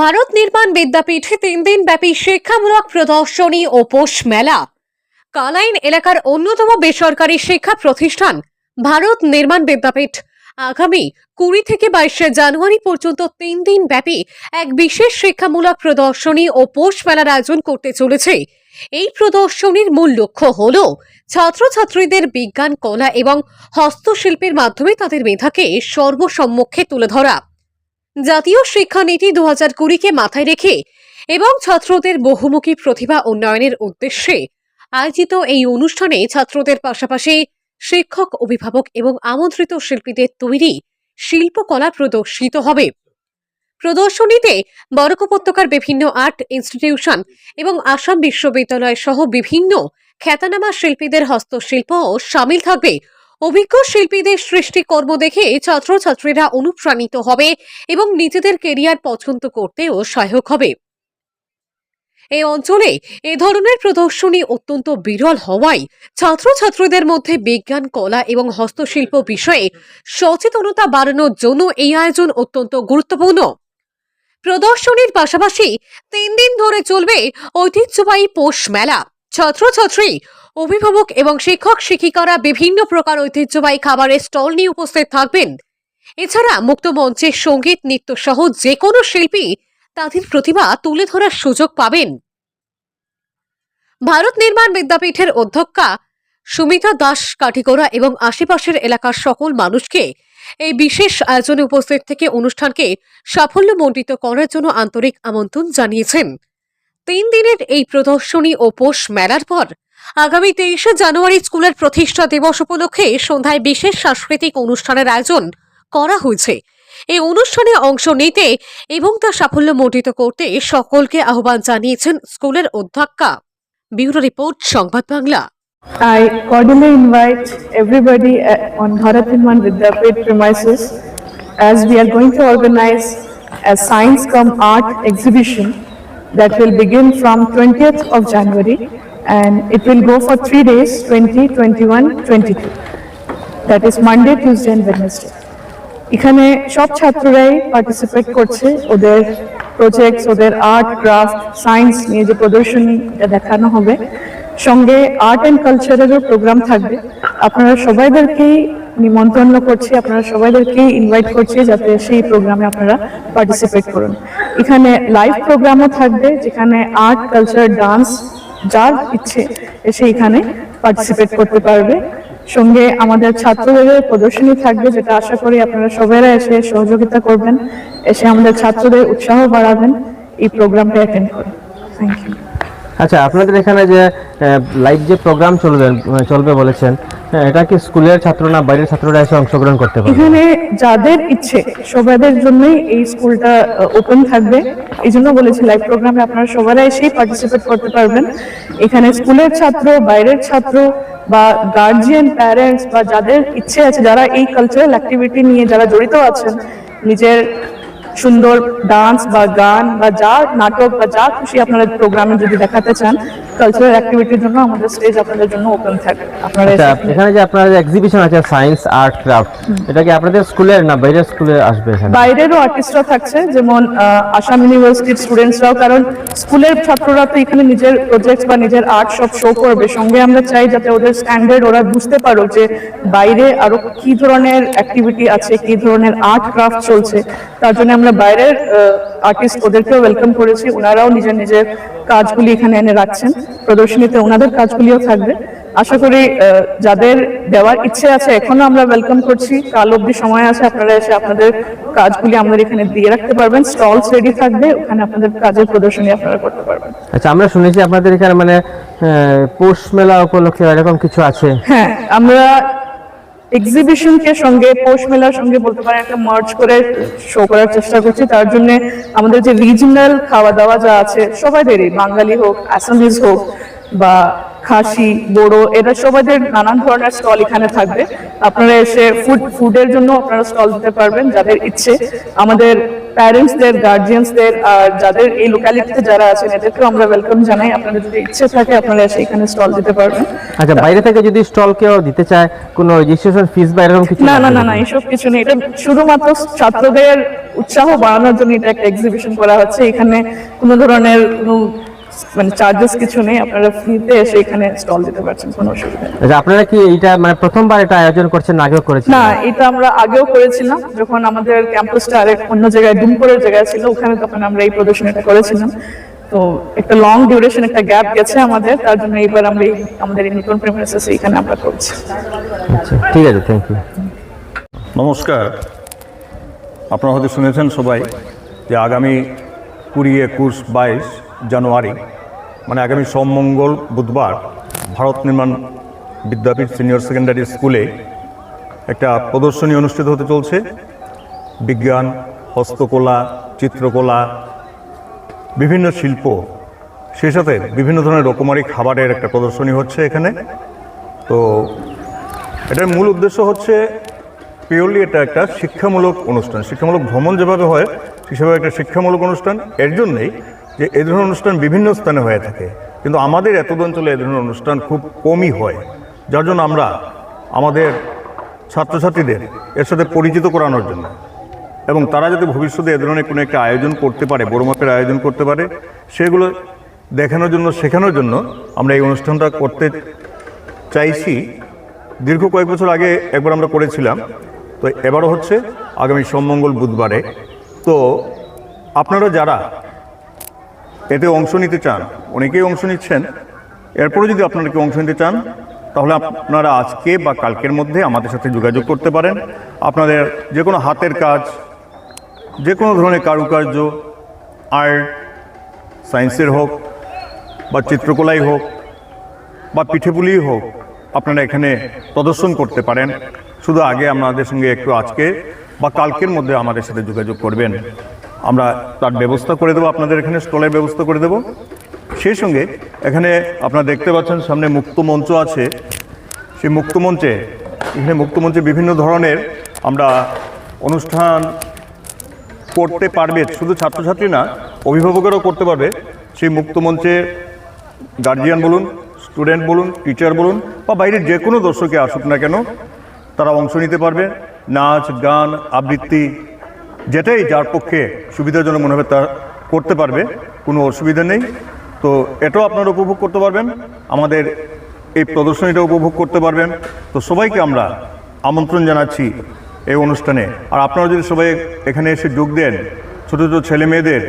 ভারত নির্মাণ বিদ্যাপীঠে তিন দিন ব্যাপী শিক্ষামূলক প্রদর্শনী ও পোষ মেলা। কালাইন এলাকার অন্যতম বেসরকারি শিক্ষা প্রতিষ্ঠান ভারত নির্মাণ বিদ্যাপীঠ আগামী কুড়ি থেকে বাইশে জানুয়ারি পর্যন্ত তিন দিন ব্যাপী এক বিশেষ শিক্ষামূলক প্রদর্শনী ও পোষ মেলার আয়োজন করতে চলেছে। এই প্রদর্শনীর মূল লক্ষ্য হল ছাত্রছাত্রীদের বিজ্ঞান, কলা এবং হস্তশিল্পের মাধ্যমে তাদের মেধাকে সর্বসম্মুখে তুলে ধরা। জাতীয় শিক্ষানীতি দু হাজার কুড়িকে মাথায় রেখে এবং ছাত্রদের বহুমুখী প্রতিভা উন্নয়নের উদ্দেশ্যে আয়োজিত এই অনুষ্ঠানে ছাত্রদের পাশাপাশি শিক্ষক, অভিভাবক এবং আমন্ত্রিত শিল্পীদের তৈরি শিল্পকলা প্রদর্শিত হবে। প্রদর্শনীতে বরক উপত্যকার বিভিন্ন আর্ট ইনস্টিটিউশন এবং আসাম বিশ্ববিদ্যালয় সহ বিভিন্ন খ্যাতনামা শিল্পীদের হস্তশিল্পও সামিল থাকবে। অভিজ্ঞ শিল্পীদের সৃষ্টিকর্ম দেখে ছাত্রছাত্রীরা অনুপ্রাণিত হবে এবং নিজেদের কেরিয়ার পছন্দ করতেও সহায়ক হবে। এই অঞ্চলে এ ধরনের প্রদর্শনী অত্যন্ত বিরল হওয়ায় ছাত্রছাত্রীদের মধ্যে বিজ্ঞান, কলা এবং হস্তশিল্প বিষয়ে সচেতনতা বাড়ানোর জন্য এই আয়োজন অত্যন্ত গুরুত্বপূর্ণ। প্রদর্শনীর পাশাপাশি তিন দিন ধরে চলবে ঐতিহ্যবাহী পোষ মেলা। ছাত্রছাত্রী অভিভাবক এবং শিক্ষক শিক্ষিকারা বিভিন্ন প্রকার ঐতিহ্যবাহী খাবারের স্টল নিয়ে উপস্থিত থাকবেন। এছাড়া মুক্ত মঞ্চে সংগীত, নৃত্য সহ যে কোনো শিল্পী তাদের প্রতিভা তুলে ধরার সুযোগ পাবেন। ভারত নির্মাণ বিদ্যাপীঠের অধ্যক্ষা সুমিতা দাস কাঠিগোড়া এবং আশেপাশের এলাকার সকল মানুষকে এই বিশেষ আয়োজনে উপস্থিত থেকে অনুষ্ঠানকে সাফল্য সাফল্যমণ্ডিত করার জন্য আন্তরিক আমন্ত্রণ জানিয়েছেন। তিন দিনের এই প্রদর্শনী ও পোষ মেলার পর আগামী তেইশে জানুয়ারি স্কুলের প্রতিষ্ঠা দিবস উপলক্ষে সন্ধ্যায় বিশেষ সাংস্কৃতিক অনুষ্ঠানের আয়োজন করা হয়েছে এই অনুষ্ঠানে অংশ নিতে এবং তা সাফল্যমণ্ডিত করতে সকলকে আহ্বান জানিয়েছেন স্কুলের অধ্যক্ষা ব্যুরো রিপোর্ট সংবাদ Bangla I cordially invite everybody uh, on Bharat Hinman Vidyapit premises as we are going to organize a science cum art exhibition that will begin from 20th of January and it will go for three days, 20, 21, 22. That is Monday, Tuesday and Wednesday. এখানে সব ছাত্ররাই participate করছে ওদের projects ওদের art craft science নিয়ে যে প্রদর্শনী দেখানো হবে সঙ্গে আর্ট অ্যান্ড কালচারেরও প্রোগ্রাম থাকবে আপনারা সবাইদেরকেই নিমন্ত্রণ করছি আপনারা সবাইদেরকেই ইনভাইট করছি যাতে সেই প্রোগ্রামে আপনারা পার্টিসিপেট করুন এখানে লাইভ প্রোগ্রামও থাকবে যেখানে আর্ট কালচার ডান্স যার ইচ্ছে এসে এখানে পার্টিসিপেট করতে পারবে। সঙ্গে আমাদের ছাত্রদের প্রদর্শনী থাকবে, যেটা আশা করি আপনারা সবাইরা এসে সহযোগিতা করবেন। এসে আমাদের ছাত্রদের উৎসাহ বাড়াবেন এই প্রোগ্রামটা অ্যাটেন্ড করে। আচ্ছা আপনাদের এখানে যে লাইভ যে প্রোগ্রাম চলবে চলবে বলেছেন হ্যাঁ, এটা কি স্কুলের ছাত্র না বাইরের ছাত্ররা এসে অংশগ্রহণ করতে এখানে যাদের ইচ্ছে সবাইদের এই স্কুলটা ওপেন থাকবে। এই জন্য বলেছি লাইভ প্রোগ্রামে আপনারা এসেই পার্টিসিপেট করতে পারবেন। এখানে স্কুলের ছাত্র বাইরের ছাত্র বা গার্জিয়ান প্যারেন্টস বা যাদের ইচ্ছে আছে যারা এই কালচারাল অ্যাক্টিভিটি নিয়ে যারা জড়িত আছেন নিজের সুন্দর ডান্স বা গান বা যা নাটক বা যা খুশি আপনারা প্রোগ্রামে যদি দেখাতে চান কালচারাল অ্যাক্টিভিটির জন্য আমাদের স্টেজ আপনাদের জন্য ওপেন থাকবে আপনারা আচ্ছা এখানে যে এক্সিবিশন আছে সায়েন্স আর্ট ক্রাফট এটা কি আপনাদের স্কুলের না বাইরের স্কুলে আসবে এখানে? বাইরেরও আর্টিস্টরা থাকছে যেমন আসাম ইউনিভার্সিটির স্টুডেন্টসরাও কারণ স্কুলের ছাত্ররা তো এখানে নিজের প্রজেক্ট বা নিজের আর্ট সব শো করবে। সঙ্গে আমরা চাই যাতে ওদের স্ট্যান্ডার্ড ওরা বুঝতে পারো যে বাইরে আরও কি ধরনের অ্যাক্টিভিটি আছে কি ধরনের আর্ট ক্রাফট চলছে। তার জন্য আমরা বাইরের আর্টিস্ট ওদেরকেও ওয়েলকাম করেছি। ওনারাও নিজের নিজের কাজগুলি এখানে এনে রাখছেন। প্রদর্শনীতে ওনাদের কাজগুলিও থাকবে। আশা করি যাদের দেওয়ার ইচ্ছে আছে এখনও আমরা ওয়েলকাম করছি। কাল অব্দি সময় আছে আপনারা এসে আপনাদের কাজগুলি আমাদের এখানে দিয়ে রাখতে পারবেন। স্টলস রেডি থাকবে ওখানে আপনাদের কাজের প্রদর্শনী আপনারা করতে পারবেন। আচ্ছা আমরা শুনেছি আপনাদের এখানে মানে পৌষ মেলা উপলক্ষে এরকম কিছু আছে। হ্যাঁ আমরা এক্সিবিশনকে সঙ্গে পৌষ মেলার সঙ্গে বলতে পারেন, একটা মার্চ করে শো করার চেষ্টা করছি। তার জন্য আমাদের যে রিজনাল খাওয়া দাওয়া যা আছে, সবাইদেরই, বাঙালি হোক আসামিজ হোক বা খাসি, বড়ো এটা সবাইদের নানান ধরনের স্টল এখানে থাকবে। আপনারা এসে ফুড ফুডের জন্য আপনারা স্টল দিতে পারবেন, যাদের ইচ্ছে। আমাদের প্যারেন্টসদের গার্জিয়ানসদের আর যাদের এই লোকালিটিতে যারা আছেন এদেরকেও আমরা ওয়েলকাম জানাই। আপনাদের যদি ইচ্ছে থাকে আপনারা এসে এখানে স্টল দিতে পারবেন। আচ্ছা বাইরে থেকে যদি স্টল কেউ দিতে চায় কোনো রেজিস্ট্রেশন ফিস বা এরকম কিছু না না না না এইসব কিছু নেই। এটা শুধুমাত্র ছাত্রদের উৎসাহ বাড়ানোর জন্য এটা একটা এক্সিবিশন করা হচ্ছে। এখানে কোনো ধরনের কোনো মানে চার্জেস কিছু নেই আপনারা ফ্রিতে এসে এখানে স্টল দিতে পারছেন কোনো অসুবিধা নেই। আচ্ছা আপনারা কি এইটা মানে প্রথমবার এটা আয়োজন করছেন আগেও করেছেন না এটা আমরা আগেও করেছিলাম যখন আমাদের ক্যাম্পাসটা আরেক অন্য জায়গায় দুমপুরের জায়গায় ছিল ওখানে তখন আমরা এই প্রদর্শনীটা করেছিলাম। তো একটা লং ডিউরেশন একটা গ্যাপ গেছে আমাদের তার জন্য এবার আমরা এই- আমাদের এই নতুন প্রেমিসেস এখানে আমরা করছি। আচ্ছা ঠিক আছে থ্যাংক ইউ নমস্কার। আপনারা হয়তো শুনেছেন সবাই যে আগামী কুড়ি একুশ বাইশ জানুয়ারি মানে আগামী সোমমঙ্গল বুধবার ভারত নির্মাণ বিদ্যাপীঠ সিনিয়র সেকেন্ডারি স্কুলে একটা প্রদর্শনী অনুষ্ঠিত হতে চলছে। বিজ্ঞান, হস্তকলা, চিত্রকলা, বিভিন্ন শিল্প, সেই সাথে বিভিন্ন ধরনের রকমারি খাবারের একটা প্রদর্শনী হচ্ছে এখানে। তো এটার মূল উদ্দেশ্য হচ্ছে পিওরলি এটা একটা শিক্ষামূলক অনুষ্ঠান। শিক্ষামূলক ভ্রমণ যেভাবে হয়, সেভাবে একটা শিক্ষামূলক অনুষ্ঠান। এর জন্যেই যে এ ধরনের অনুষ্ঠান বিভিন্ন স্থানে হয়ে থাকে। কিন্তু আমাদের এত অঞ্চলে এ ধরনের অনুষ্ঠান খুব কমই হয়। যার জন্য আমরা আমাদের ছাত্রছাত্রীদের এর সাথে পরিচিত করানোর জন্য। এবং তারা যাতে ভবিষ্যতে এ ধরনের কোনো একটা আয়োজন করতে পারে, বড় মাপের আয়োজন করতে পারে, সেগুলো দেখানোর জন্য, শেখানোর জন্য আমরা এই অনুষ্ঠানটা করতে চাইছি। দীর্ঘ কয়েক বছর আগে একবার আমরা করেছিলাম। তো এবারও হচ্ছে আগামী সোমমঙ্গল বুধবারে। তো আপনারা যারা এতে অংশ নিতে চান, অনেকেই অংশ নিচ্ছেন। এরপরে যদি আপনারা কেউ অংশ নিতে চান, তাহলে আপনারা আজকে বা কালকের মধ্যে আমাদের সাথে যোগাযোগ করতে পারেন। আপনাদের যে কোনো হাতের কাজ যে কোনো ধরনের কারুকার্য, আর্ট, সায়েন্সের হোক, বা চিত্রকলাই হোক, বা পিঠেপুলিই হোক, আপনারা এখানে প্রদর্শন করতে পারেন। শুধু আগে আমাদের সঙ্গে একটু আজকে বা কালকের মধ্যে আমাদের সাথে যোগাযোগ করবেন। আমরা তার ব্যবস্থা করে দেবো, আপনাদের এখানে স্টলের ব্যবস্থা করে দেবো। সেই সঙ্গে এখানে আপনারা দেখতে পাচ্ছেন সামনে মুক্ত মঞ্চ আছে। সেই মুক্ত মঞ্চে, এখানে মুক্ত মঞ্চে বিভিন্ন ধরনের আমরা অনুষ্ঠান করতে পারবে, শুধু ছাত্রছাত্রী না, অভিভাবকেরাও করতে পারবে। সেই মুক্ত মঞ্চে গার্জিয়ান বলুন স্টুডেন্ট বলুন টিচার বলুন, বা বাইরের যে কোনো দর্শকে আসুক না কেন, তারা অংশ নিতে পারবে। নাচ, গান, আবৃত্তি যেটাই যার পক্ষে সুবিধাজনক মনে হবে তা করতে পারবে, কোনো অসুবিধা নেই। তো এটাও আপনারা উপভোগ করতে পারবেন, আমাদের এই প্রদর্শনীটা উপভোগ করতে পারবেন। তো সবাইকে আমরা আমন্ত্রণ জানাচ্ছি এই অনুষ্ঠানে। আর আপনারা যদি সবাই এখানে এসে যোগ দেন, ছোটো ছোটো ছেলে মেয়েদের,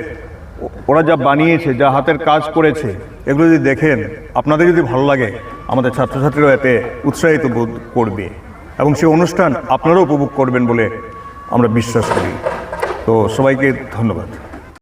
ওরা যা বানিয়েছে, যা হাতের কাজ করেছে, এগুলো যদি দেখেন, আপনাদের যদি ভালো লাগে, আমাদের ছাত্রছাত্রীরা এতে উৎসাহিত বোধ করবে। এবং সেই অনুষ্ঠান আপনারাও উপভোগ করবেন বলে আমরা বিশ্বাস করি। তো সবাইকে ধন্যবাদ।